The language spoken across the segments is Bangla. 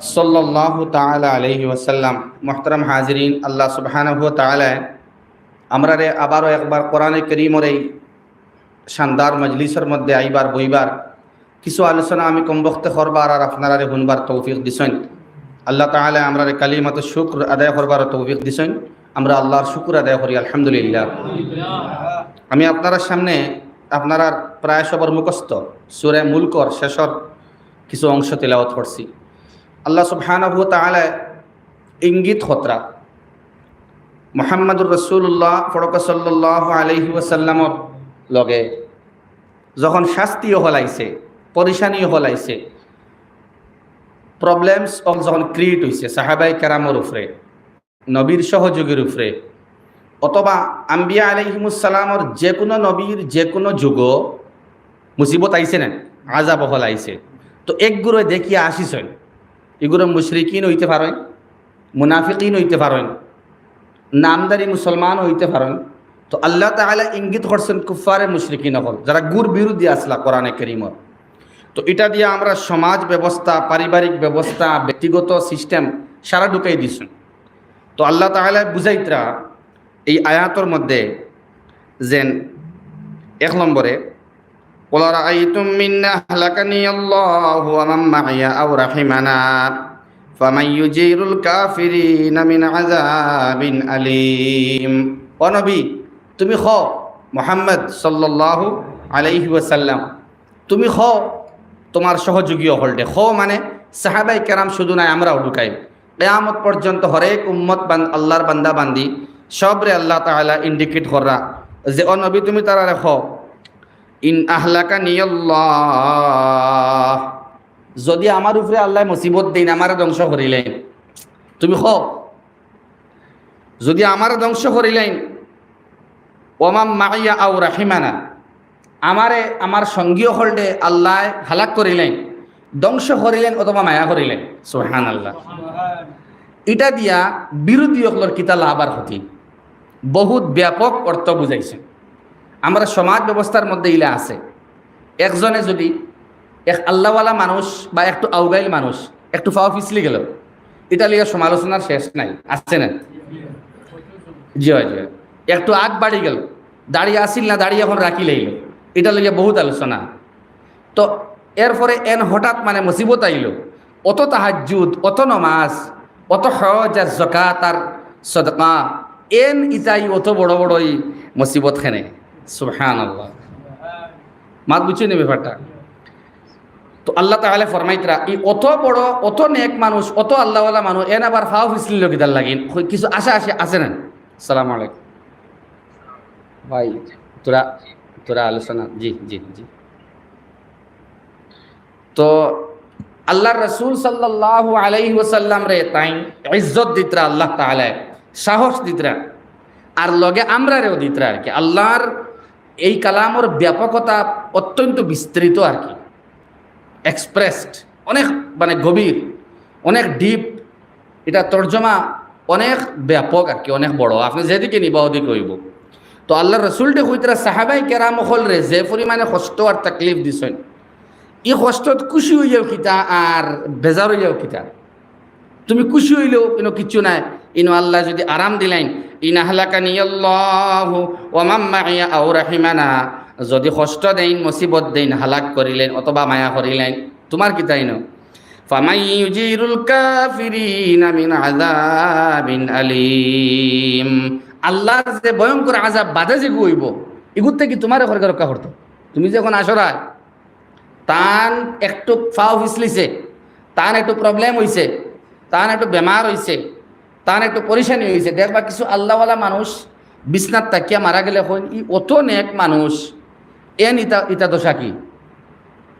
সাল্লাল্লাহু তাআলা আলাইহি ওয়াসাল্লাম, মুহতারাম হাজরিন, আল্লাহ সুবহানাহু তাআলা আমরা রে আবারও একবার কোরআনে করিমর এই শানদার মজলিসের মধ্যে আইবার বইবার কিছু আলোচনা আমি কমবক্তে করবার আর আপনারা রে শুনবার তৌফিক দিছেন। আল্লাহ তাআলা আমরা রে কালিমাত শুক্র আদায় করবার তৌফিক দিছেন। আমরা আল্লাহর শুকুর আদায় করি, আলহামদুলিল্লাহ। আমি আপনার সামনে আপনার প্রায় সবর মুখস্থ সুরে মুলকর শেষর কিছু অংশ তেলাওয়াত করছি। আল্লাহ সুবহানাহু তাআলা ইঙ্গিত খতরা। মোহাম্মদুর রসুল্লাহ ফরক সাল্লাহ আলহি ওয়াসাল্লামর লগে যখন শাস্তিও হলাইছে, পরিশানিও হলাইছে প্রবলেমস অল যখন ক্রিয়েট হয়েছে সাহাবাই কেরামর উপরে, নবীর সহযোগীর উপরে, অথবা আম্বিয়া আলহিমুসালামর যে কোনো নবীর যে কোনো যুগ, মুসিবত আইছে না আজাব হল আইছে তো একগুলো দেখিয়া আসিছেন এগুলো মুশরিকিন হইতে পারেন মুনাফিকিন হইতে পারেন, নামদারি মুসলমান হইতে পারেন। তো আল্লাহ তাআলা ইঙ্গিত করছেন কুফারে মুশরিকিন হল যারা গুর বিরোধী আসলা কোরআনে করিমর। তো এটা দিয়ে আমরা সমাজ ব্যবস্থা, পারিবারিক ব্যবস্থা, ব্যক্তিগত সিস্টেম সারা ঢুকাই দিছেন তো আল্লাহ তাআলা বুঝাইতরা এই আয়াতর মধ্যে যেন এক নম্বরে قل رأيتم من أهلكني الله ومن معي أو رحمنا فمن يجير الكافرين من عذاب أليم ونبي তুমি খ মোহাম্মদ সাল্লাল্লাহু আলাইহি ওয়াসাল্লাম তুমি খ তোমার সহযোগী হলডে খ মানে সাহাবাই কেরাম শুধু নাই আমরাও ঢুকাই কেয়ামত পর্যন্ত হরেক উম্মত বান আল্লাহর বান্দা বান্দি সবরে আল্লাহ তাআলা ইন্ডিকেট কররা যে ও নবী তুমি তারা রেখ ইন আহলাকা নিয়ল্লাহ। যদি আমার উপরে আল্লাহ মুসিবত দিন, আমার ধ্বংস করিলেন। তুমি খ যদি আমার ধ্বংস করিলেন ওমাম মাইয়া আউ রাহিমানা। আমারে, আমার সঙ্গীয় হলডে আল্লাহ হালাক করিলেন, ধ্বংস করিলেন অথবা মায়া করিলেন। সোহান আল্লাহ এটা দিয়া বিরোধী অকলর কিতা লাভার ক্ষতি। বহুত ব্যাপক অর্থ বুঝাইছে আমরা সমাজ ব্যবস্থার মধ্যে ইলা আছে। একজনে যদি এক আল্লাহওয়ালা মানুষ বা একটু আউগাইল মানুষ, একটু ফাওয়া পিছলি গেল, এটা লিয়ে সমালোচনার শেষ নাই আসছে না? জি হয়, জি। একটু আগ বাড়ি গেল, দাঁড়িয়ে আসিল না, দাঁড়িয়ে এখন রাখি লাইল, এটা লইয়া বহুত আলোচনা। তো এরপরে এন হঠাৎ মানে মুসিবত আইল, অত তাহাজুদ অত নমাজ, অত হজ আর জকাত আর সদকা, এন ইতাই অত বড় বড় এই মুসিবত খেনে। সুবহান আল্লাহ মাত বুঝছি নি ব্যাপারটা। তো আল্লাহ তাহলে ফরমাইতরা, এই অত বড়, অত নেক মানুষ, অত আল্লাহওয়ালা মানুষ, এন আবার ফাও ফিসলিল কিতার লাগিন? কিছু আশা আসে আছে না। সালাম আলাইকুম। ভাই, তোরা তোরা আলোচনা, জি জি জি। তো আল্লাহ রসুল সাল্লাহ আলাইহি ওসাল্লাম রে তাই ইজ্জত দিতরা আল্লাহ তাহলে সাহস দিতরা। আর লগে আমরা রেও দিতরা আর কি। আল্লাহর এই কালামর ব্যাপকতা অত্যন্ত বিস্তৃত আর কি। এক্সপ্রেসড অনেক মানে গভীর, অনেক ডিপ এটা তর্জমা অনেক ব্যাপক আর কি, অনেক বড়। আপনি যেদিকে নিবা ওদিকে হইব। তো আল্লাহ রসুলটে কইতরা, সাহাবাই কেরাম হল রে, যে পরিমাণে কষ্ট আর তাকলিফ দিছেন, ই কষ্টত খুশি হইয়াও কিতা আর বেজার হইয়াও কিতা। তুমি খুশি হইলেও কোনো কিছু নাই ইনো আল্লাহ যদি আরাম দিলেন ইন আহলাকা নিয়াল্লাহু ওমাম মাইয়া আও রাহিমানা যদি কষ্ট দেন মুসিবত দেন হালাক করিলেন অথবা মায়া করিলেন তোমার কিতা ইনো فمن يجير الكافرين من عذاب أليم আল্লাহর যে ভয়ঙ্কর আজাব বাধা যে গইব এগুর থেকে তোমার ঘরকে রক্ষা করতো তুমি যখন আসরায় তান একটু ফাও ফিসলিছে তান একটু প্রবলেম হইছে তান একটু বেমার হইছে তান একটু পরিশানি হয়েছে দেখবা কিছু আল্লাহওয়ালা মানুষ বিছনাত তাকিয়া মারা গেলে হইন ই অত নেক মানুষ। এন ইতা ইতা দশা কি?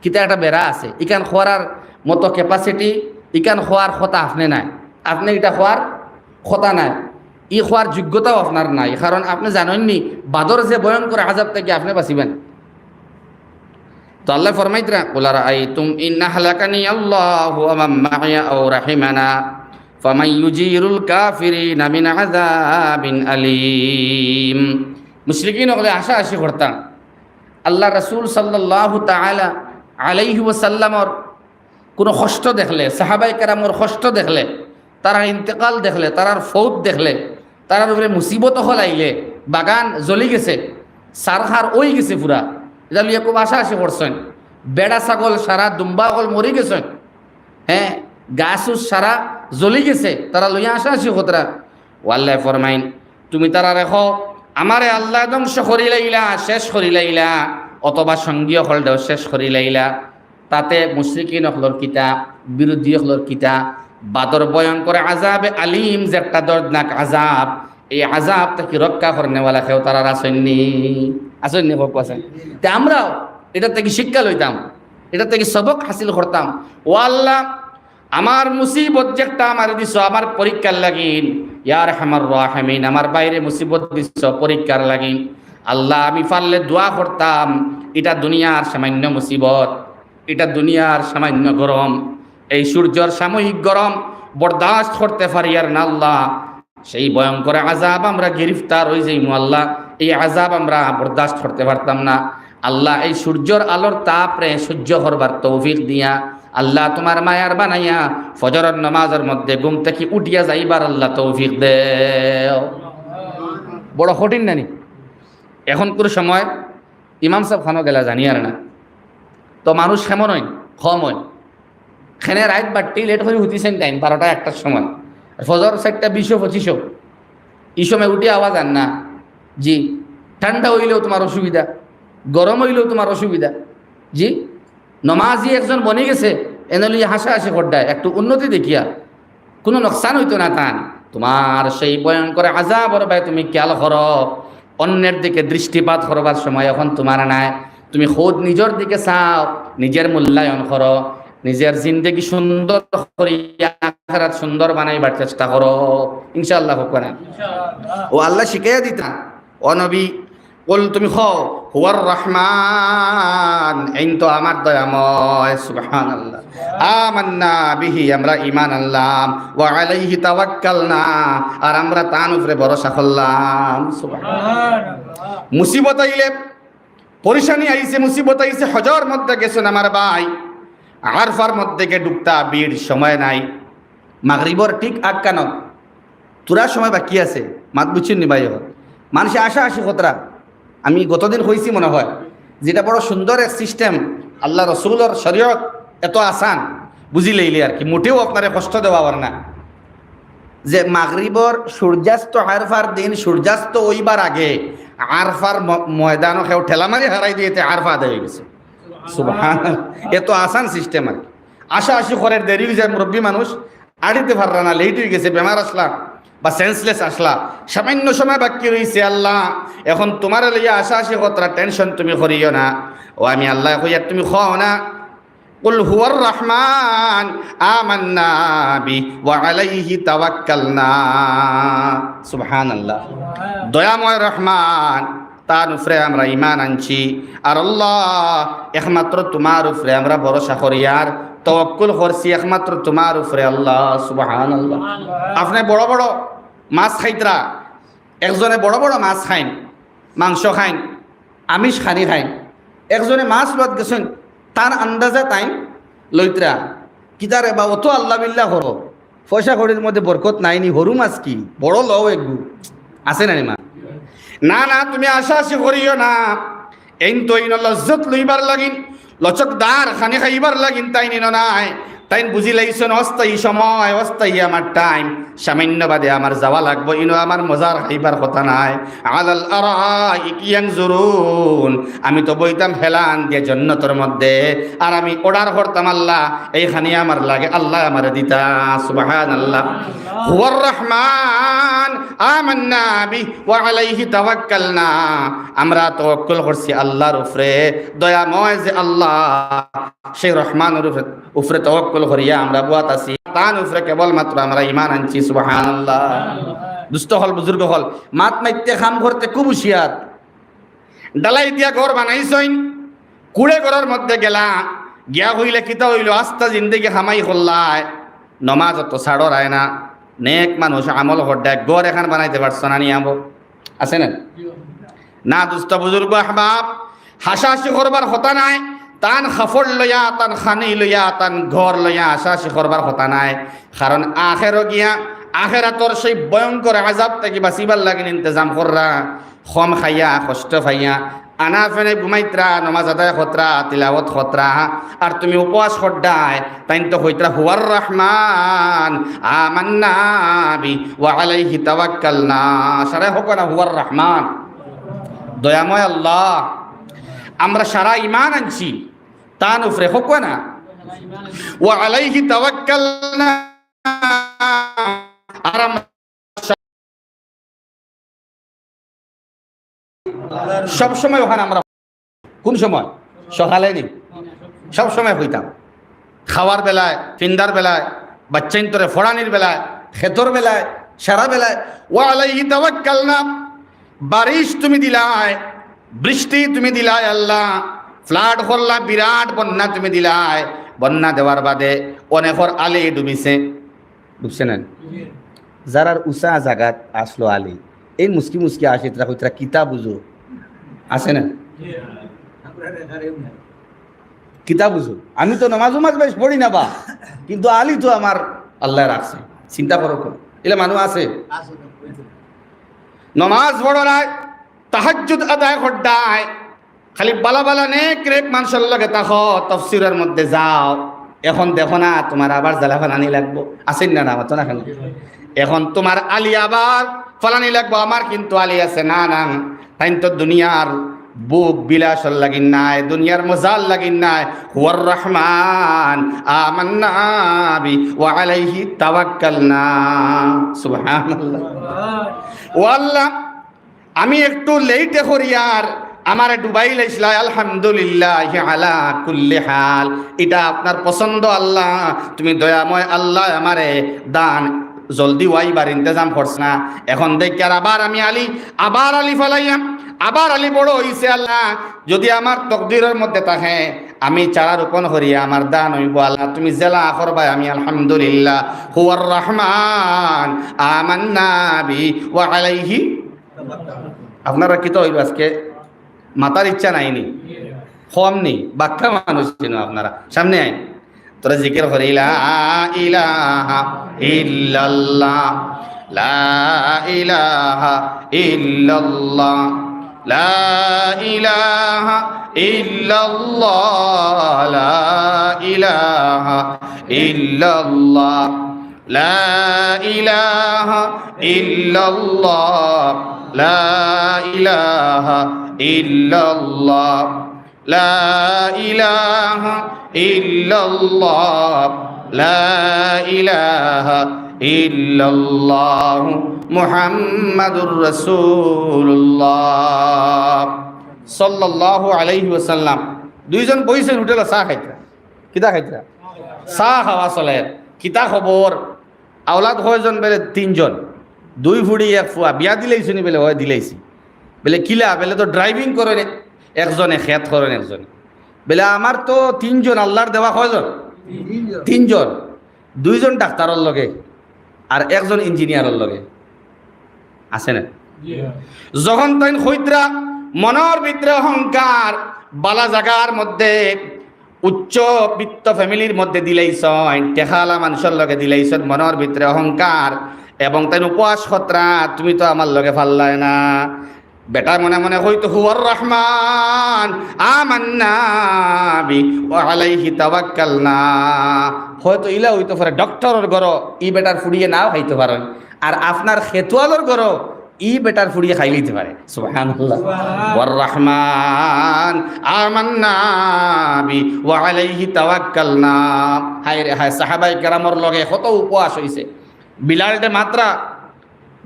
কিতা একটা বেড়া আছে। ইকান খোয়ার মতো ক্যাপাসিটি ইকান খোয়ার খতা আপনি নাই। আপনি এটা খোয়ার খতা নাই। ই খোয়ার যোগ্যতাও আপনার নাই। কারণ আপনি জানেননি, বাদর যে ভয়ঙ্কর আজাব থেকে আপনি বাঁচিবেন। তো আল্লাহ ফরমাইতরা ওলারা আই তুম ইন্না হালাকানি আল্লাহ মাহিয়া ও রাহিমানা। ফামাই ইউজিরুল কাফিরিনা মিন আযাবিন আলিম। মুশরিকিন হলে আশা আশি করতাম আল্লাহ রাসূল সাল্লাল্লাহু তাআলা আলাইহি ওয়াসাল্লামর কোনো কষ্ট দেখলে সাহাবাই কেরামর কষ্ট দেখলে, তারার ইন্তেকাল দেখলে, তারার ফৌত দেখলে, তারার উপরে মুসিবত হলাইলে, বাগান জ্বলি গেছে সারহার ওই গেছে পুরা। এটা লিয়ে খুব আশা আশি করছেন বেড়া ছাগল সারা, দুম্বা গল মরি গেছেন। হ্যাঁ গাছ সারা জ্বলি গেছে, তারা লইয়া আসা আসি কতরা ওয়াল্লাহ ফরমাইন, তুমি তারা রেখো, আমারে আল্লাহ ধ্বংস করি লাইলা, শেষ করি লাইলা, অথবা সঙ্গীয় হলদেও শেষ করি লাইলা। তাতে মুশ্রিকিন হলর কিতা বিরোধী হলর কিতা বাদর ভয়ঙ্কর আজাবে আলিম যে একটা দর্দনাক আজাব, এই আজাব থেকে রক্ষা করনেওয়ালা খেও তারা আসেননি আসেননি হোক আছেন তে আমরাও এটা থেকে শিক্ষা লইতাম এটা থেকে সবক হাসিল করতাম ও আল্লাহ আমার মুসিবত যেটা আমার দিছ, আমার পরীক্ষার লাগিন। ইয়ার হামার রাহামিন, আমার বাইরে মুসিবত দিছ, পরীক্ষার লাগিন। আল্লাহ, আমি পারলে দোয়া করতাম, এটা দুনিয়ার সামান্য মুসিবত, এটা দুনিয়ার সামান্য গরম। এই সূর্যর সাময়িক গরম বরদাস্ত করতে পারি আর না আল্লাহ। সেই ভয়ঙ্কর আজাব আমরা গ্রেফতার হয়ে যাই আল্লাহ। এই আজাব আমরা বরদাস্ত করতে পারতাম না। আল্লাহ, এই সূর্যর আলোর তাপরে সহ্য করবার তৌফিক দিয়া আল্লাহ তোমার মায়ার বানাইয়া ফজরের নামাজের মধ্যে ঘুম থেকে উঠিয়া যাইবার আল্লাহ তৌফিক দেও। বড় কঠিন নানি। এখন কোনো সময় ইমাম সাহেব খানো গেলা জানি আর না। তো মানুষ কেমন হয়? কম হয়। খেনে রাত বাড়তি লেট হয়ে উঠিছেন টাইম বারোটা, একটার সময়। ফজর সাতটা বিশো পঁচিশো এই সময় উঠে আওয়াজ আন না। জি, ঠান্ডা হইলেও তোমার অসুবিধা, গরম হইলেও তোমার অসুবিধা। জি নমাজি একজন বনে গেছে এনেলি হাসা হাসি করডায় একটু উন্নতি দেখিয়া কোনো নোকসান হইতো না তান তোমার সেই ভয়ঙ্কর আজাবর ভাই তুমি খেয়াল কর অন্যের দিকে দৃষ্টিপাত করবার সময় এখন তোমার নাই। তুমি খোদ নিজের দিকে চাও নিজের মূল্যায়ন করো নিজের জিন্দগি সুন্দর করিয়া সুন্দর বানাইবার চেষ্টা করো। হোক না। ও আল্লাহ শিখাইয়া দিতা ও নবী বল তুমি খ হুয়ার রহমান, এই তো আমার দয়াময় সুবহান আল্লাহ আমান্না বিহি, আমরা ইমান আনলাম, ওয়া আলাইহি তাওয়াক্কালনা, আর আমরা তান উপরে ভরসা করলাম সুবহান মুসিবত আইলে, পরিশানি আইছে, মুসিবত আইছে, হজর মধ্যে গেছেন আমার ভাই। আরফার মধ্যে গে ডুবতা বীর সময় নাই। মাগরিবর ঠিক আকান তোরা সময় বাকি আছে, মাত বুঝছেন নি ভাই? মানুষে আশা আসি কতরা আমি গতদিন হয়েছি মনে হয়। যেটা বড় সুন্দর এক সিস্টেম আল্লাহ রসুলর শরীয়ত, এত আসান। বুঝি লইলে আর কি, মোটেও আপনারে কষ্ট দেওয়া দেওয়ার না। যে মাগরিবর সূর্যাস্ত, আরফার দিন সূর্যাস্ত ওইবার আগে আরফার ময়দানও কেউ ঠেলামারি হারাই দিয়েতে আরফা হয়ে গেছে। এত আসান সিস্টেম আর কি। আশা আশি করের দেরি হয়ে যায় মুরব্বী মানুষ, আড়িতে পাররা না লেট হয়ে গেছে, বেমার আসলা বা সেন্সলেস আসলা সামান্য সময় বাকি রয়েছে আল্লাহ এখন তোমার লইয়া আশা আশি কতরা টেনশন তুমি করিও না ও আমি আল্লাহ কইয়া তুমি খাও না قل هو الرحمن آمنا به وعليه توكلنا سبحان الله দয়াময় রহমান তার উপরে আমরা ইমান আনছি। আর আল্লাহ একমাত্র তোমার উপরে আমরা ভরসা করি। আর তওয়াক্কুল করছি একমাত্র তোমার উপরে আল্লাহ সুবহান আল্লাহ আপনি বড় বড় মাছ খাইতরা একজনে বড় বড় মাছ খাইন মাংস খাইন আমিষ খানি খাইন একজনে মাছ লোয়াত গেছেন তার আন্দাজে তাই লইতরা। কিতারে বা অত আল্লাহ বিল্লাহ হরো পয়সা কড়ির মধ্যে বরকত নাইনি হরু মাছ কি? বড় লও একগু আছে না মা? না না, তুমি আশা আশি করিও না। এইন তো ইন লজ্জত লইবার লাগিন, লচকদার খানি খাইবার লাগিন তাই নিন নাই। তাই বুঝি লাইছেন, অস্থায়ী সময়, অস্থায়ী আমার টাইম সামান্য বাদে আমার যাওয়া লাগবো, ইনো আমার মজার খাইবার কথা নাই। আলাল ইকিয়াং জরুন আমি তো বইতাম হেলান দিয়ে জন্নতর মধ্যে। আর আমি অর্ডার করতাম আল্লাহ এইখানে আমার লাগে, আল্লাহ আমার দিতা সুবাহান আল্লাহ হুয়ার রহমান, আমান্না বি ওয়া আলাইহি তাওয়াক্কালনা। আমরা তাওয়াক্কুল করছি আল্লাহর উপরে। দয়াময় যে আল্লাহ, সেই রহমানের উপরে উপরে তাওয়াক্কুল করিয়া আমরা বুয়াত আছি। তান উপরে কেবলমাত্র আমরা ইমান আনছি, সুবহানাল্লাহ। দুষ্ট হল, বুজুর্গ হল। মাত মাইতে খাম করতে খুব হুশিয়ার ডালাই দিয়া ঘর বানাইছইন। কুড়ে ঘরের মধ্যে গেলা। গিয়া হইলে কিতা হইল? আস্তা জিন্দেগি হামাই হল্লায় নমাজ অত ছাড়র আয় না। নেক মানুষ আমল হড্ডা গড় এখান বানাইতে পারছ না নিয়াব। আছে না? না, দুষ্ট বুজুর্গ আহবাব। হাসাহাসি করবার হতা নাই। তান খাফর লইয়া তান খানি লইয়া তান ঘর লইয়া হাসাহাসি করবার হতা নাই। কারণ আখেরও গিয়া আখেরাতর সেই ভয়ঙ্কর আজাব থেকে বাঁচিবার লাগিন ইন্তজাম কররা খম খাইয়া, কষ্ট খাইয়া আনা ফেনে ঘুমাইত্রা নমাজ আদায় খতরা তিলাওত খতরা আর তুমি উপবাস খড্ডায় তাই তো হইত্রা হুয়ার রহমান আমান্না বি, ওয়া আলাইহি তাওয়াক্কালনা সারা হোক না হুয়ার রহমান দয়াময় আল্লাহ। আমরা সারা ইমান আনছি। তান উফরে হোক না। ওয়া আলাইহি তাওয়াক্কালনা। আর সব সময় ওখানে আমরা কোন সময়? সকালে নি সব সময় হইতাম। খাওয়ার বেলায় ফিন্দার বেলায় বাচ্চাইন্তরে ফোড়ানির বেলায়, খেতর বেলায়, সারা বেলায়। ও আলাইহি তাওয়াক্কালনা। বারিশ তুমি দিলায় বৃষ্টি তুমি দিলায় আল্লাহ। ফ্লাড করলা বিরাট বন্যা তুমি দিলায় বন্যা দেওয়ার বাদে অনেকর আলি ডুবিছে। ডুবছে না? যারার উষা জাগাত আসলো আলি। এই মুসকি মুসকি আসে তারা কইতরা কিতা বুঝো আছে না? কিতা বুঝো আমি তো নামাজ উমাজ বেশ পড়ি না বা। কিন্তু আলি তো আমার আল্লাহ রাখছে। চিন্তা করো এলে মানুষ আছে? নমাজ পড়ো নাই তাহাজ্জুদ আদায় খড্ডায় খালি বালা বালা নেক রেক মানুষের লগে তাহ তফসিরের মধ্যে যাও। এখন দেখো না, তোমার আবার জ্বালাফান আনি লাগবো। আসেন না না তো না এখন তোমার আলি আবার ফলানি লাগবো, আমার কিন্তু আলি আছে, না না। তাই তো দুনিয়ার বুক বিলাসর লাগিন নাই, দুনিয়ার মজাল লাগিন নাই। হুয়ার রহমান, আমান্না বি, ওয়া আলাইহি তাওয়াক্কালনা। সুবহানাল্লাহ। ও আমি একটু লেটে করিয়ার আমার ডুবাই লাইছিলা, আলহামদুলিল্লাহ আলা কুল্লি হাল। এটা আপনার পছন্দ আল্লাহ, তুমি দয়াময় আল্লাহ আমারে দান, জলদি ওয়াইবার ইন্তজাম করছ না। এখন দেখি আর আবার আমি আলি, আবার আলি ফলাইয়াম, আবার আলি বড় হইছে আল্লাহ। যদি আমার তকদিরের মধ্যে থাকে, আমি চারা রোপণ করি, আমার দান হইব আল্লাহ। তুমি জেলা ভাই, আমি আলহামদুলিল্লাহ। হুয়ার রহমান, আমান্না বি, ওয়া আলাইহি। আপনারা কি তো হইব আজকে? মাতার ইচ্ছা নাইনি কম নি বাক্কা মানুষ ছিল আপনারা। সামনে আইন তোরা জিকির করে, ইলা, ইলাহা লা ইলাহা লা ইলাহা লা ইলাহা লা ইলাহা লা ইলাহা ইল্লাল্লাহ, লা ইলাহা ইল্লাল্লাহ, লা ইলাহা ইল্লাল্লাহ মুহাম্মাদুর রাসূলুল্লাহ। সাল্লাল্লাহু আলাইহি ওয়াসাল্লাম। দুইজন বইছেন হোটেলে চাহ খাইতা। কিতা খাইতা? চাহ খাওয়া চলে। কিতা খবর আওলাদ হয়জন বেলে তিনজন। দুই ফুড়ি এক ফুয়া বিয়া দিলেইছি নি বেলে, হয় দিলেইছি। বেলে কিলা? বেলে তো ড্রাইভিং করেন একজনে খেত করেন একজনে। বেলে আমার তো তিনজন আল্লাহর দেওয়া কয়জন? তিনজন। দুইজন ডাক্তারের লগে আর একজন ইঞ্জিনিয়ারের লগে। আছে না? যখন তাই হইত্রা মনের ভিতরে অহংকার বালা জাগার মধ্যে উচ্চ বিত্ত ফ্যামিলির মধ্যে দিলাইছ টেকালা মানুষের লগে দিলাইছ মনের ভিতরে অহংকার এবং তাই উপবাস খতরা তুমি তো আমার লগে ফাল্লাই না বেটা মনে মনে হইতো হুয়ার রহমান আমান্না বি ওয়া আলাইহি তাওয়াক্কালনা। হয়তো ইলা হইতো পারে ডক্টরের ঘর ই বেটার ফুড়িয়ে নাও খাইতে পারেন আর আপনার খেতুয়ালর ঘর ই বেটার ফুড়িয়ে খাই লইতে পারে। সুবহানাল্লাহ। ওয়ার রহমান আমান্না বি ওয়া আলাইহি তাওয়াক্কালনা। হায় রে হায় সাহাবাই কেরামর লগে কত উপবাস হইছে। বিলালটে মাত্রা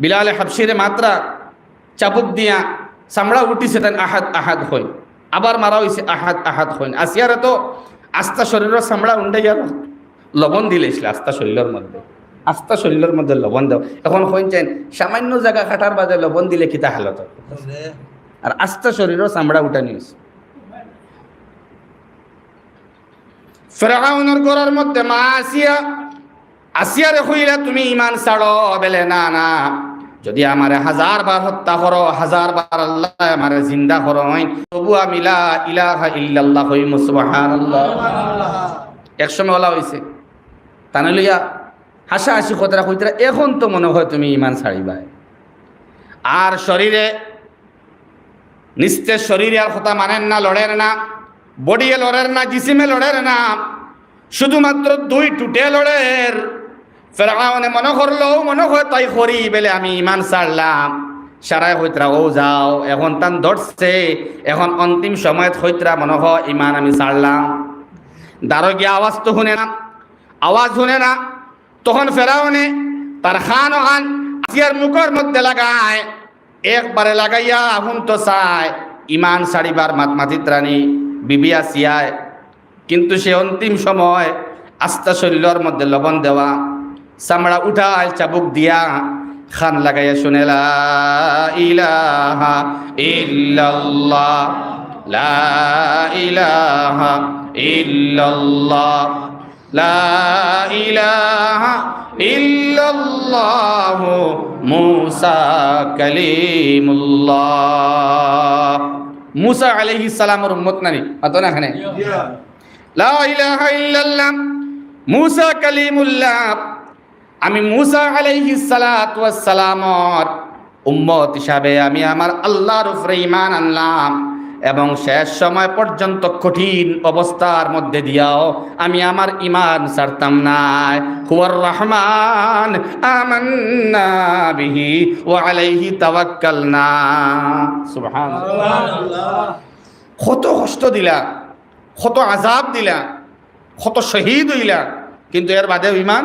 বিলালে হাবশিরে মাত্রা চাবুক দিয়া চামড়া উঠিছে তেন আহাত আহাত হইন আবার মারা হয়েছে আহাত আহাত হইন আসিয়ারে তো আস্তা শরীরের চামড়া উন্ডাইয়া লবণ দিলেছিল আস্তা শরীরের মধ্যে। আস্তা শরীরের মধ্যে লবণ দাও। এখন হইন চাইন সামান্য জায়গা কাটার বাদে লবণ দিলে কিতা হালত? আর আস্তা শরীরের চামড়া উঠা নিয়েছে ফেরাউনের ঘরের মধ্যে মা আসিয়া আসিয়ারে হইলে তুমি ইমান ছাড়ো বেলে, না না। যদি আমারে হাজার বার হত্যা করো, হাজার বার আল্লাহ আমারে জিন্দা করো তবু আমি ইলাহা ইল্লাল্লাহ হইমু সুবহানাল্লাহ। এক সময় ওলা হইছে, তানে লইয়া হাসা হাসি খতরা কইতরা এখন তো মনে হয় তুমি ইমান ছাড়িবাই আর শরীরে, নিস্তেজ শরীরে আর কথা মানেন না, লড়েন না, বডিয়ে লড়ের না, জিসিমে লড়ের না, শুধুমাত্র দুই টুটে লড়ের। ফেরাউনে মনে করল, মনে হয় তাই করি বেলে আমি ইমান ছাড়লাম। সারাই হইতরা, ও যাও, এখন তান ধরছে, এখন অন্তিম সময়ত হইতরা মনে হয় ইমান আমি ছাড়লাম। দারো গিয়ে আওয়াজ তো শুনে না, আওয়াজ শুনে না। তখন ফেরাউনে তার খান খান আসিয়ার মুখের মধ্যে লাগায়, একবারে লাগাইয়া আহুন তো চায়, ইমান সারিবার মাত মাতিত রানী বিবি আসিয়ায়। কিন্তু সে অন্তিম সময় আস্তা শরীরের মধ্যে লবণ দেওয়া চামড়া উঠায় চাবুক দিয়া খান লাগাইয়া শুনে লা ইলাহা ইল্লাল্লাহ লা ইলাহা ইল্লাল্লাহ লা ইলাহা ইল্লাল্লাহ মুসা কালিমুল্লাহ. মুসা আলাইহিস সালামের উম্মত নানি আতো না এখানে? লা ইলাহা ইল্লাল্লাহ মুসা কালিমুল্লাহ আমি মুসা আলাইহিস সালাতু ওয়াস সালামর উম্মত হিসাবে আমি আমার আল্লাহর উপরে ঈমান আনলাম এবং শেষ সময় পর্যন্ত কঠিন অবস্থার মধ্যে দিয়াও আমি আমার ইমান ছাড়তাম নাই। হুয়ার রহমান, আমান্না বিহি ওয়া আলাইহি তাওয়াক্কালনা। সুবহানাল্লাহ। কত কষ্ট দিলা, কত আজাব দিলা, কত শহীদ হইলা, কিন্তু এর বাদে ইমান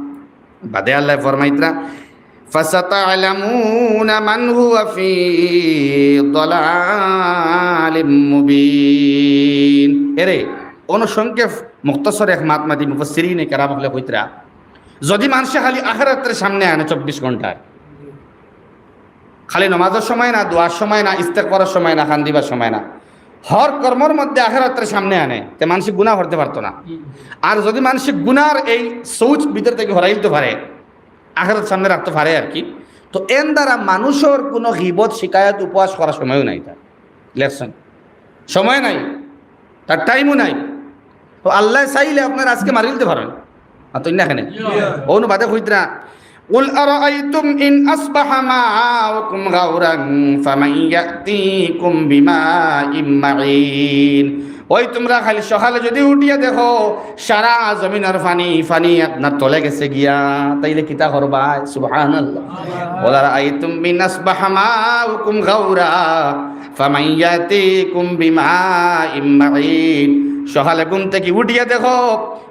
বাদে আল্লাহ ফরমাইতরা فستعلمون من هو في ضلال مبين এরে অনুসংক্ষেপ মুক্তসর এক মাতমাতি মুফসিরিন কেরাম হলে কইতরা যদি মানুষে খালি আখেরাতের সামনে আনে চব্বিশ ঘন্টায় খালি নমাজের সময় না দোয়ার সময় না ইস্তেক করার সময় না খান দিবার সময় না হর কর্মর মধ্যে আখেরাতের সামনে আনে তে মানসিক গুণা করতে পারতো না। আর যদি মানসিক গুনার এই সৌচ ভিতর থেকে হরাইতে পারে আখেরাত সামনে রাখতে পারে আর কি তো এন দ্বারা মানুষের কোনো হিবত শিকায়ত উপবাস করার সময়ও নাই তার। লেসন সময় নাই তার টাইমও নাই। তো আল্লাহ চাইলে আপনার আজকে মারি দিতে পারেন। আর তুই না এখানে অনু বাদে কইতরা قل أرأيتم إن أصبح ماؤكم غورا فمن يأتيكم بماء معين ওই তোমরা খালি সকালে যদি উঠিয়া দেখো সারা জমিনের ফানি ফানি আপনার তলে গেছে গিয়া তাইলে কিতা করবা সুবহানাল্লাহ ওলার আইতুম মিন আসবাহা মাউকুম গাউরা ফামাইয়াতিকুম বিমাইম মাইন সকালে ঘুম থেকে উঠিয়া দেখো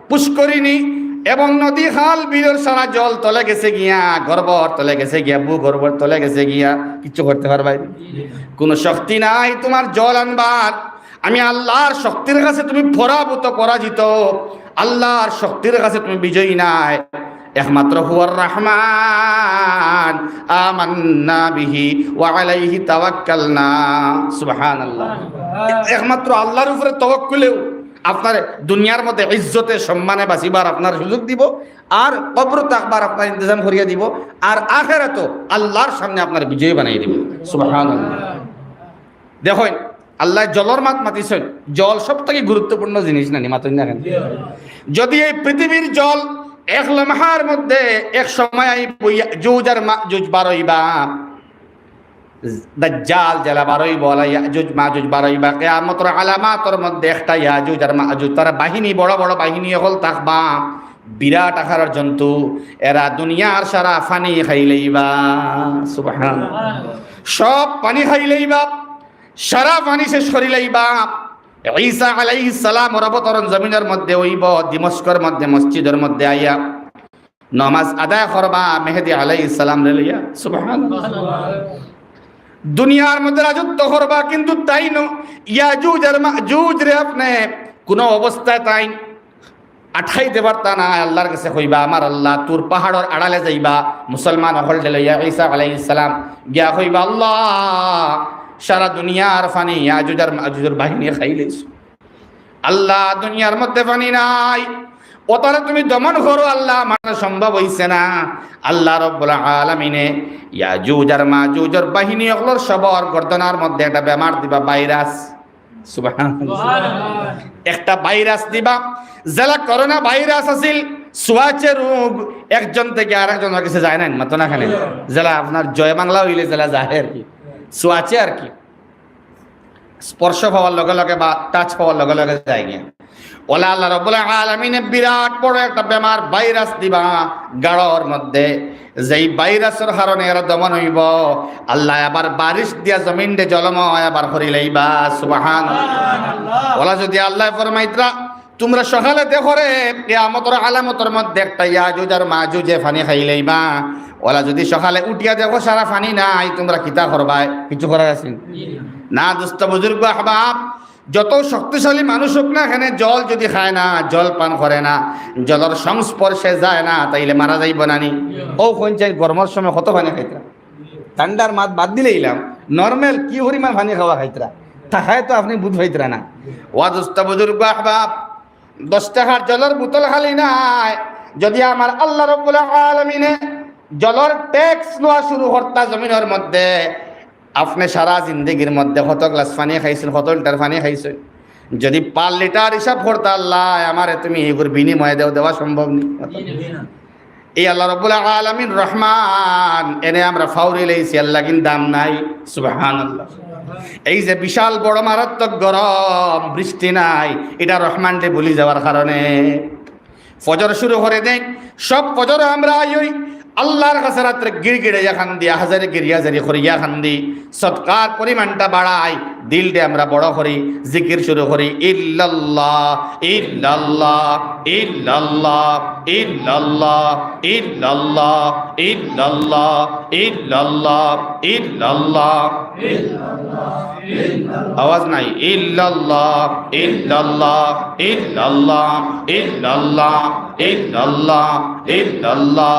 পুষ্করিণী এবং নদী খাল বিলের সারা জল তলে গেছে গিয়া গর্বর তলে গেছে গিয়া, বু গর্বর তলে গেছে গিয়া, কিচ্ছু করতে পারবাই কোনো শক্তি নাই তোমার জল আনবার। আমি আল্লাহর শক্তির কাছে তুমি পরাভূত, পরাজিত। আল্লাহর শক্তির কাছে তুমি বিজয়ী নাই। একমাত্র হুয়ার রহমান। আমান্না বিহি ওয়া আলাইহি তাওয়াক্কালনা। সুবহানাল্লাহ। একমাত্র আল্লাহর উপরে তওয়াক্কুলেও। আপনার দুনিয়ার মধ্যে ইজ্জতে সম্মানে বাঁচিবার আপনার সুযোগ দিব, আর কবর তাকবার আপনার ইন্তজাম করিয়া দিব, আর আখেরাত আল্লাহর সামনে আপনার বিজয় বানাই দিব। সুবহানাল্লাহ। দেখুন, আল্লাহ জলর মাত মাতিছেন, জল সব থেকে গুরুত্বপূর্ণ জিনিস না মাতুন না কেন? যদি এই পৃথিবীর জল এক লমহার মধ্যে এক সময় জুজ আর জুজ বারইবা দাজ্জাল জেলা বারইব ইয়াজুজ, মাজুজ বারইবা কিয়ামতের আলামাতের মধ্যে একটা ইয়াজুজ আর মাজুজ, তারা বাহিনী, বড় বড় বাহিনী হল থাকবা বিরাট আকারের জন্তু, এরা দুনিয়ার সারা পানি খাইলেইবা সুবহান সব পানি খাইলেইবা সারা পানি শেষ করিলেইবা ঈসা আলাইহিস সালাম অবতরণ জমিনের মধ্যে হইব দিমস্কর মধ্যে, মসজিদের মধ্যে আইয়া নমাজ আদায় করবা, মেহেদি আলাইহিস সালাম রে সুবহানাল্লাহ। দুনিয়ার মধ্যে রাজত্ব করবা, কিন্তু তাই ন ইয়াজুজ আর মাজুজ রে আপনি, কোন অবস্থায় তাই আঠাইতে পারতা না, আল্লাহর কাছে কইবা, আমার আল্লাহ তোর পাহাড়ের আড়ালে যাইবা, মুসলমান হল লইয়া ঈসা আলাইহিস সালাম গিয়া কইবা, আল্লাহ, সারা দুনিয়ার ফানি ইয়াজুজ আর মাজুজের বাহিনী খাইলেছ। আল্লাহ, দুনিয়ার মধ্যে ফানি নাই। ও তারা তুমি দমন করো আল্লাহ মানে সম্ভব হইছে না। আল্লাহ রব্বুল আলামিনে ইয়াজুজ আর মাজুজের বাহিনী অগলর সবর গর্দনার মধ্যে একটা বেমার দিবা ভাইরাস। একটা ভাইরাস দিবা। যারা করোনা ভাইরাস আছিল সোয়াচে রোগ একজন থেকে আরেকজনের কাছে যায় না মাতো না খানে যারা আপনার জয় বাংলা হইলে যারা যায় আর কি। সোয়াচে আর কি। স্পর্শ পাওয়ার লগে লগে বা টাচ পাওয়ার লগে লগে যায় গিয়া। ওলা আল্লাহ রব্বুল আলামিনে বিরাট বড় একটা বেমার ভাইরাস দিবা গাড়র মধ্যে। যেই ভাইরাসের কারণে এরা দমন হইব আল্লাহ আবার বারিশ দিয়া জমিন দে জলময় আবার করিলাইবা সুবহান ওলা যদি আল্লাহ ফরমাইতরা তোমরা সকালে দেখো রে কেয়ামতর আলামতর মধ্যে একটা ইয়াজুজ আর মাজুজে ফানি খাইলাইবা ওলা যদি সকালে উঠিয়া দেখো সারা ফানি নাই তোমরা কিতা করবাই? কিছু করার আছে? না দুস্থ বুজুর্গ আহবাব যত শক্তিশালী মানুষ হোক না এখানে জল যদি খায় না, জল পান করে না, জলের সংস্পর্শে যায় না, তাইলে মারা যাইব নানি ও কোন চাই গরমের সময় কত পানি খাইতরা? ঠান্ডার মাত বাদ দিলে ইলাম নর্মাল কি পরিমাণ পানি খাওয়া খাইতরা? তাহায় তো আপনি বুঝ হইতরা না। ওয়া দুস্থ বুজুর্গ আহবাব, দশ টাকার জলের বোতল খালি নাই। যদি আমার আল্লাহ রব্বুল আলমিনে জলের ট্যাক্স নেওয়া শুরু করতা জমিনের মধ্যে আপনি সারা জিন্দগির মধ্যে কত গ্লাস পানি খাইছেন, কত লিটার পানি খাইছেন? যদি পাঁচ লিটার হিসাব করতে আল্লাহ, আমারে তুমি এগুর বিনিময়ে দেও, দেওয়া সম্ভব নেই। এই আল্লাহ রব্বুল আলমিন রহমান, এনে আমরা ফাউরি লেইছি, আল্লাহ কিন্তু দাম নাই। সুবাহান এই যে বিশাল বড় মারাত্মক গরম, বৃষ্টি নাই, এটা রহমানকে ভুলি যাওয়ার কারণে। ফজর শুরু করে দেন সব ফজর আমরা আই আল্লাহর কাছে রাত্রে গিড়গিড়ে খান দি হাজারে গিরিয়া জারি করিয়া খান দি সৎকার পরিমাণটা বাড়াই দিলটা আমরা বড় করি জিকির শুরু করি ইল্লাল্লাহ ইল্লাল্লাহ ইল্লাল্লাহ ইল্লাল্লাহ ইল্লাল্লাহ ইল্লাল্লাহ ইল্লাল্লাহ ইল্লাল্লাহ আওয়াজ নাই ইল্লাল্লাহ ইল্লাল্লাহ ইল্লাল্লাহ ইল্লাল্লাহ ইল্লাল্লাহ ইল্লাল্লাহ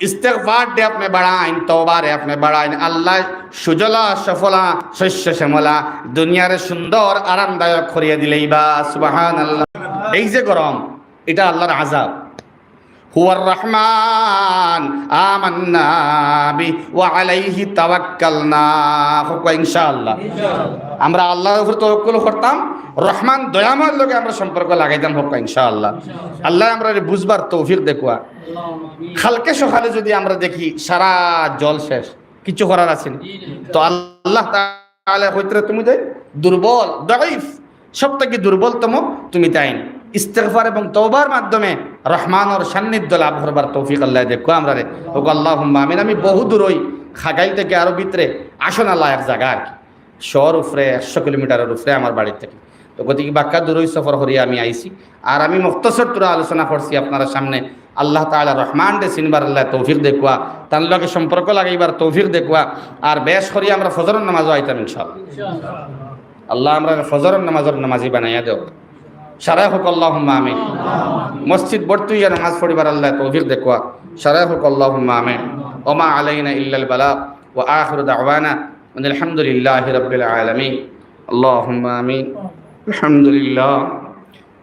ইস্তেগফার দে আপনি বাড়াইন তওবারে আপনি বাড়াইন। আল্লাহ সুজলা, সফলা, শস্য শ্যামলা দুনিয়ারে সুন্দর, আরামদায়ক করিয়া দিলেই বা সুবাহান আল্লাহ এই যে গরম, এটা আল্লাহর আযাব। হুয়ার রহমান আমান্না বি ওয়া আলাইহি তাওয়াক্কালনা। হুকা ইনশাআল্লাহ। আমরা আল্লাহর উপর তাওয়াক্কুল করতাম রহমান দয়াময় লোকে আমরা সম্পর্ক লাগাইতাম হুকা ইনশাআল্লাহ। আল্লাহ আমরা বুঝবার তৌফিক দেখুয়া খালকে সকালে যদি আমরা দেখি সারা জল শেষ কিছু করার আছে না। তো আল্লাহ তাআলা হইতরে তুমি দেয় দুর্বল দাইফ সব থেকে দুর্বলতম তুমি তাই ইস্তেগফার এবং তওবার মাধ্যমে রহমানর সান্নিধ্য লাভ করবার তৌফিক আল্লাহ দেখো আমরা রে? ও আল্লাহ আমিন, আমি বহু দূর ওই খাগাইল থেকে আরও ভিতরে আসন আল্লাহ এক জায়গা আর কি। শহর উপরে একশো কিলোমিটারের উপরে আমার বাড়ির থেকে। তো গতিকে বাক্কা দূরই সফর করিয়া আমি আইছি। আর আমি মুক্তসর তোরা আলোচনা করছি আপনারা সামনে। আল্লাহ তাআলা রহমান ডে চিনবার আল্লাহ তৌফিক দেখুয়া তার লগে সম্পর্ক লাগাইবার তৌফিক দেখুয়া আর বেশ করি আমরা ফজরের নামাজও আইতাম ইনশাআল্লাহ। আল্লাহ আমরা ফজরের নামাজের নামাজি বানাইয়া দেও। সারাই হোক আল্লাহ আমিন মসজিদ ভর্তি ইয়া নামাজ পড়িবার আল্লাহ তৌফিক দেখুয়া সারাই হোক আল্লাহ আমিন ওমা আলাইনা ইল্লাল বালা ও আখির দাওয়ানা الحمد لله رب العالمين اللهم آمين الحمد لله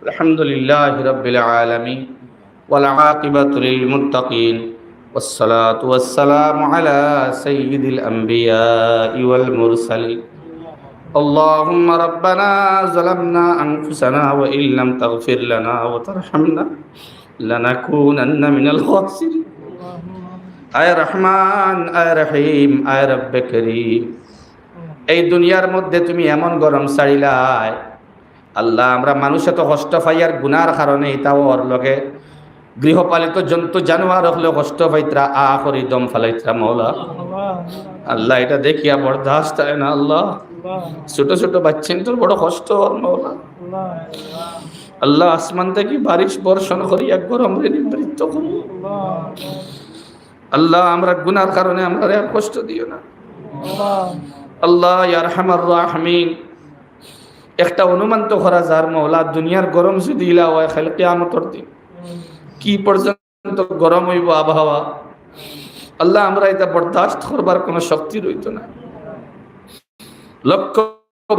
الحمد لله رب العالمين والعاقبة للمتقين والصلاة والسلام على سيد الأنبياء والمرسلين اللهم ربنا ظلمنا أنفسنا وإن لم تغفر لنا وترحمنا لنكونن من الخاسرين আয় রহমান আয় রহিম আয় রব্বে করিম এই দুনিয়ার মধ্যে তুমি এমন গরম ছাড়িলাই আল্লাহ আমরা মানুষ এত কষ্ট পাই আর গুনার কারণে তাও ওর লগে গৃহপালিত জন্তু জানোয়ার হলে কষ্ট পাইত্রা আ করি দম ফালাইত্রা মৌলা আল্লাহ এটা দেখিয়া বরদাস্ত হয় না আল্লাহ ছোট ছোট বাচ্চেন তোর বড় কষ্ট আল্লাহ আসমান থেকে বারিশ বর্ষণ করিয়া গরম রে নিবৃত্ত করি আল্লাহ, আমরা গুনার কারণে আমরা আর কষ্ট দিও না। আল্লাহ ইয়ারহামার রাহমিন। একটা অনুমান তো করা যার মৌলা দুনিয়ার গরম যদি ইলা হয়, খালি কিয়ামতর দিন। কি পর্যন্ত গরম হইব আবহাওয়া? আল্লাহ, আমরা এটা বরদাস্ত করবার কোনো শক্তি রইত না। লক্ষ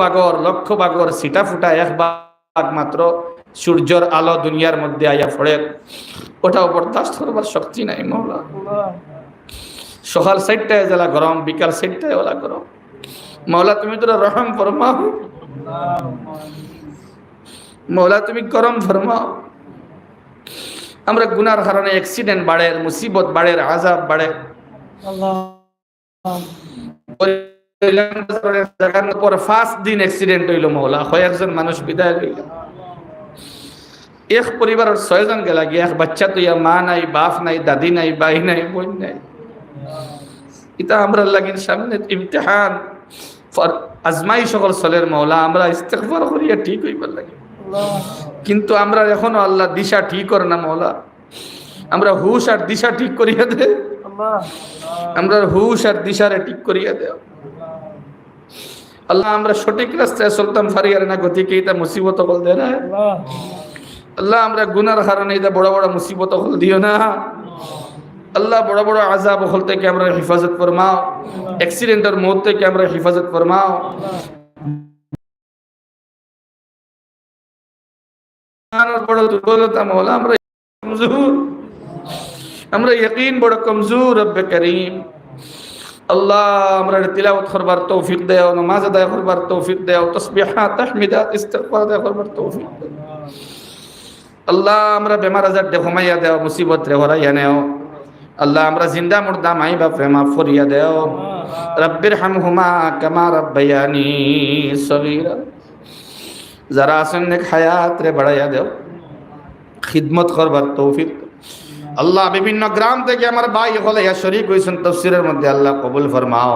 বাগর লক্ষ বাগর সিটা ফুটা এক বাগ মাত্র সূর্যর আলো দুনিয়ার মধ্যে আইয়া ফড়ে ওটাও বরদাস্ত করবার শক্তি নাই মৌলা। সকাল সাইডটায় জ্বালা গরম বিকাল সাইডটায় ওলা গরম। মৌলা তুমি তোরা রহম ফরমাও। মৌলা তুমি গরম ফরমাও। আমরা গুনার কারণে অ্যাক্সিডেন্ট বাড়ে মুসিবত বাড়ে আজাব বাড়ে। পর ফার্স্ট দিন অ্যাক্সিডেন্ট হইল কয়েকজন মানুষ বিদায় হইল এক পরিবারের ছয়জন গেলা গিয়ে এক বাচ্চা তো ইয়া মা নাই বাপ নাই দাদি নাই বাই নাই বোন নাই। এটা আমরা লাগিন সামনে ইমতিহান। আজমাই সকল সলের মৌলা আমরা ইস্তেকবার করিয়া ঠিক হইবার লাগে। কিন্তু আমরা এখনও আল্লাহ দিশা ঠিক করে না মৌলা আমরা হুশ আর দিশা ঠিক করিয়া দে। আমরা হুশ আর দিশারে ঠিক করিয়া দেও আল্লাহ, আমরা সঠিক রাস্তায় চলতাম ফারিয়ার না গতিকে এটা মুসিবত হল দে না। আল্লাহ, আমরা গুনার কারণে এটা বড় বড় মুসিবত হল দিও না। আল্লাহ, বড় বড় আজাব হল থেকে আমরা হেফাজত ফরমাও। অ্যাক্সিডেন্টের মৌত থেকে আমরা হেফাজত ফরমাও। বড় দুর্বলতা মৌলা আমরা কমজোর আমরা ইয়কিন বড় কমজোর, রব্বে করিম। আল্লাহ আমরা তিলাওয়াত করবার তৌফিক দেও, নামাজ আদায় করবার তৌফিক দেও, তসবিহা তাহমিদাত ইস্তিগফার আদায় করবার তৌফিক আল্লাহ আমরা বেমার আজার দে ঘুমাইয়া দেও, মুসিবত রে হরাইয়া নেও। আল্লাহ আমরা জিন্দা মুর্দা মাই বাপ রে মাফ দেও। রব্বির হামহুমা কামা রব্বায়ানি সগীরা। যারা আছেন নেক হায়াত রে বাড়াইয়া দেও। খিদমত করবার তৌফিক আল্লাহ বিভিন্ন গ্রাম থেকে আমার ভাই হলে শরিক হয়েছেন তফসিরের মধ্যে আল্লাহ কবুল ফরমাও।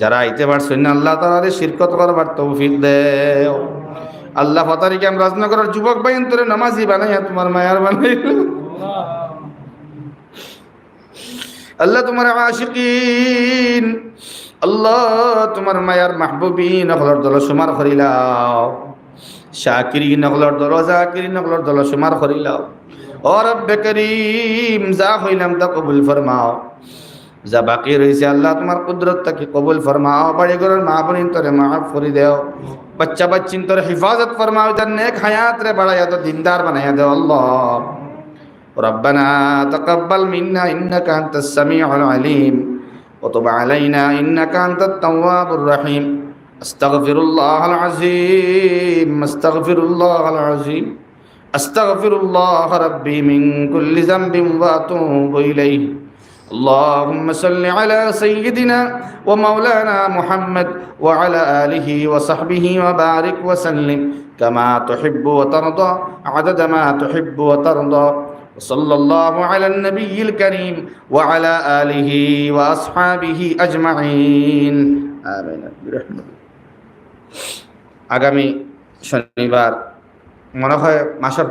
যারা আইতে পারছেন না, আল্লাহ তাদের শিরকত করবার তৌফিক দেও। আল্লাহ ফতারিকে আমি রাজনগরের যুবক ভাই তোরে নামাজি বানাইয়া তোমার মায়ার বানাই আল্লাহ তোমার আশিকিন, আল্লাহ তোমার মায়ার মাহবুবিন নকলর দল সুমার করিলাও। শাকিরি নকলর দল জাকিরি নকলর দল সুমার করিলাও। ও রব্বে করিম যা হইলাম তা কবুল ফরমাও যা বাকি রয়েছে আল্লাহ তোমার কুদরত তাকে কবুল ফরমাও বাড়ি ঘরের মা বোনিন তোরে মাফ করে দেও বাচ্চা বাচ্চিন তোর হিফাজত ফরমাও যার নেক হায়াত রে বাড়াইয়া তো দিনদার বানাইয়া দেও আল্লাহ ربنا تقبل منا إنك أنت السميع العليم وتب علينا إنك أنت التواب الرحيم أستغفر الله العظيم أستغفر الله العظيم أستغفر الله ربي من كل ذنب وأتوب إليه اللهم صل على سيدنا ومولانا محمد وعلى آله وصحبه وبارك وسلم كما تحب وترضى عدد ما تحب وترضى وصلى الله على النبي الكريم وعلى آله وأصحابه أجمعين آمين برحمته আগামী শনিবার মনে হয় মাসের